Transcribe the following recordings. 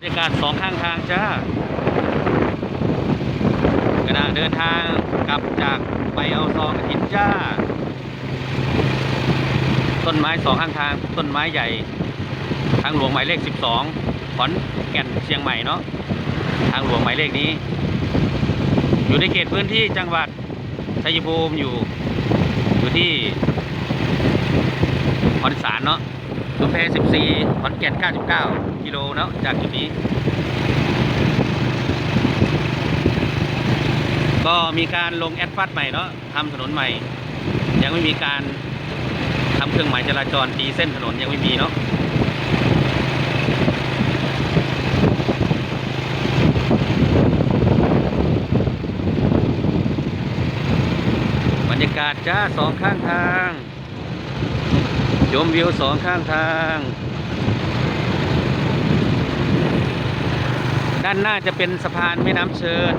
บรรยากาศสองข้างทางจ้าขณะเดินทางกลับจากไปเอาซองกระถินจ้า ต้นไม้สองข้างทาง ต้นไม้ใหญ่ ทางหลวงหมายเลข 12ขอนแก่นเชียงใหม่เนาะทางหลวงหมายเลขนี้ อยู่ในเขตพื้นที่จังหวัดชัยภูมิอยู่ อยู่ที่ขอนสารเนาะชุมแพ14ขอนแก่น 99 กิโลเนาะจากจุดนี้ ก็มีการลงแอดฟัดใหม่เนาะทำถนนใหม่ ยังไม่มีการทำเครื่องหมายจราจรตีเส้นถนนยังไม่มีเนาะบรรยากาศจ้าสองข้างทาง ชมวิวสองข้างทาง ด้านหน้าจะเป็นสะพานแม่น้ำเชิญ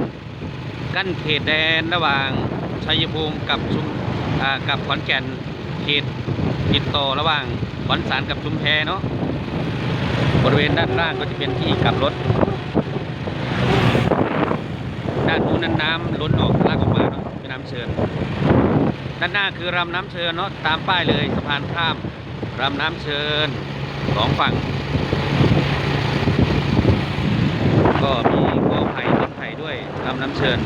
กั้นเขตแดนระหว่างชัยภูมิกับชุมกับขอนแก่นเขตติดต่อระหว่างขอนสารกับชุมแพเนาะบริเวณด้านล่างก็จะเป็นที่กลับรถ ด้านนู้นนั้นน้ำล้นออกลากออกมาเนาะแม่น้ำเชิญด้านหน้าคือรำน้ำเชิญเนาะตามป้ายเลยสะพานข้ามรำน้ำเชิญสองฝั่ง ก็มีกอไผ่ต้นไผ่ ด้วยรำน้ำเชิญ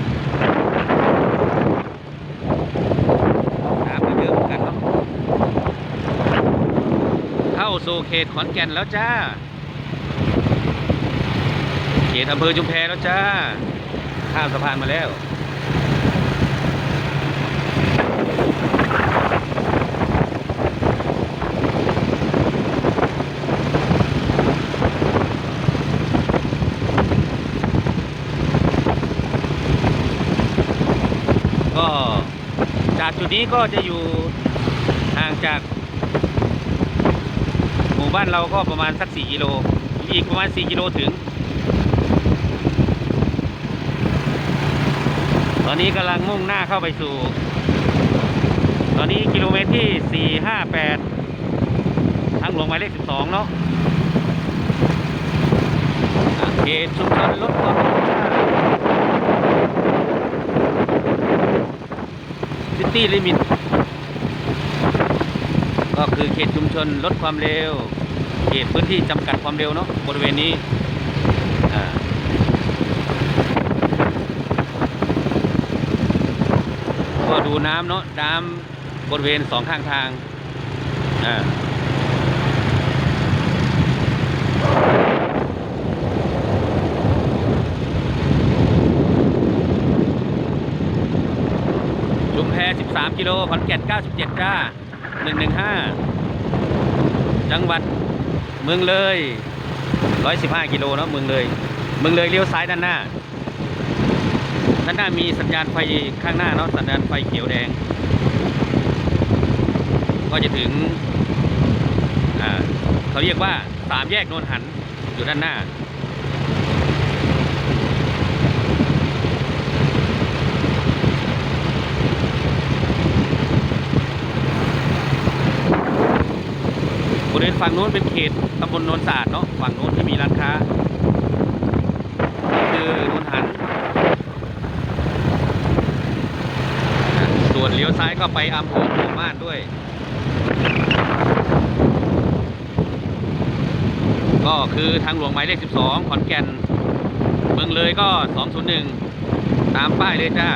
น้ำก็เยอะเหมือนกันเนาะเข้าสู่เขตขอนแก่นแล้วจ้า เขตอำเภอจุมแพแล้วจ้า ข้ามสะพานมาแล้ว ก็จากจุดนี้ก็จะอยู่ห่างจาก หมู่บ้านเราก็ประมาณสัก 4 กิโล อีกประมาณ 4 กิโลถึง ตอนนี้กำลังมุ่งหน้าเข้าไปสู่ ตอนนี้กิโลเมตรที่ 458 ทางหลวงหมายเลข 12 เนาะเขตชุมชนลดความเร็วช้า ซิ ตี้ลิมิต ก็คือเขตชุมชนลดความเร็ว เขตพื้นที่จำกัดความเร็วเนาะบริเวณนี้อ่าก็ดูน้ำเนาะน้ำบริเวณสองข้างทางอ่า ชุมแพ13 กิโลขอนแก่น97จ้า115 จังหวัดเมืองเลย 115 กิโลเนาะเมืองเลย เมืองเลยเลี้ยวซ้ายด้านหน้า ด้านหน้ามีสัญญาณไฟข้างหน้าเนาะสัญญาณไฟเขียวแดง ก็จะถึงอ่าเขาเรียกว่าสามแยกโนนหันอยู่ด้านหน้า บริเวณ ฝั่งโน้นเป็นเขตตำบลโนนสะอาดเนาะฝั่งโน้นที่มีร้านค้าคือโนนหันส่วนเลี้ยวซ้ายก็ไปอำเภอหัวม่านด้วย ก็คือทางหลวงหมายเลข 12 ขอนแก่นเมืองเลยก็ 201 ตามป้ายเลยจ้า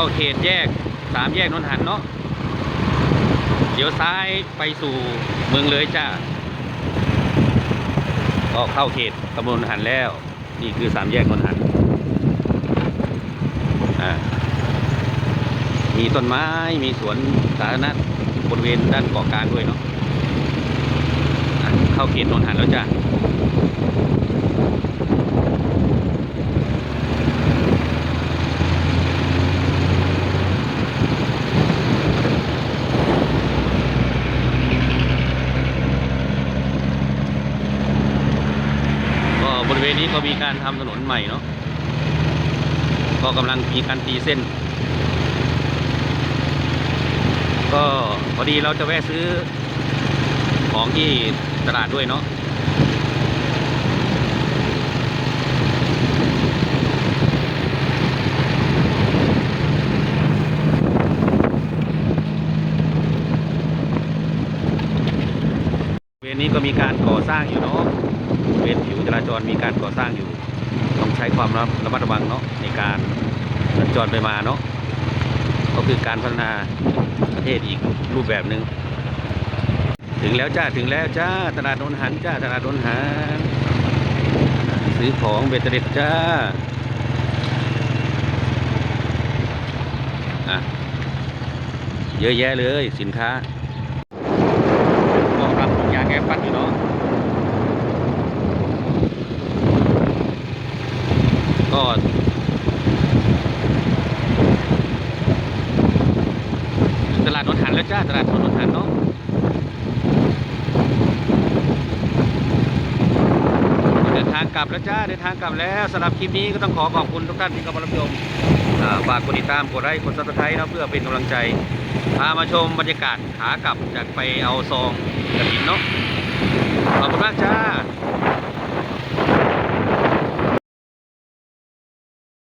เข้าเขตแยกสามแยกนนหันเนาะเดี๋ยวซ้ายไปสู่เมืองเลยจ้าก็เข้าเขตตำบลหันแล้ว นี่คือสามแยกนนหันอ่ามีต้นไม้มีสวนสาธารณะบริเวณด้านเกาะกลางด้วยเนาะะเข้าเขตนนหันแล้วจ้า ริเวณนี้ ก็มีการทำถนนใหม่เนาะก็กำลังมีการตีเส้น ก็พอดีเราจะแวะซื้อของที่ตลาดด้วยเนาะเวนี้ก็มีการก่อสร้างอยู่เนาะ วณผิวจราจรมีการก่อสร้างอยู่ ต้องใช้ความระมัดระวังเนาะในการสัญจรไปมาเนาะก็คือการพัฒนาประเทศอีกรูปแบบหนึ่งถึงแล้วจ้าถึงแล้วจ้าตลาดนนหันจ้าตลาดนนหันซื้อของเบ็ดเตล็ดจ้าอะเยอะแยะเลยสินค้าก็กำลังปลูกยางแก้ฟันอยู่เนาะ ก็ตลาดนนทันแล้วจ้า ตลาดนนทัน เนาะเดินทางกลับแล้วจ้าเดินทางกลับแล้วสำหรับคลิปนี้ก็ต้องขอขอบคุณทุกท่านที่เข้ามารับชมฝากกดติดตามกดไลค์กดซับสไครต์นะเพื่อเป็นกำลังใจพามาชมบรรยากาศขากลับจากไปเอาซองกระถินเนาะขอบคุณมากจ้า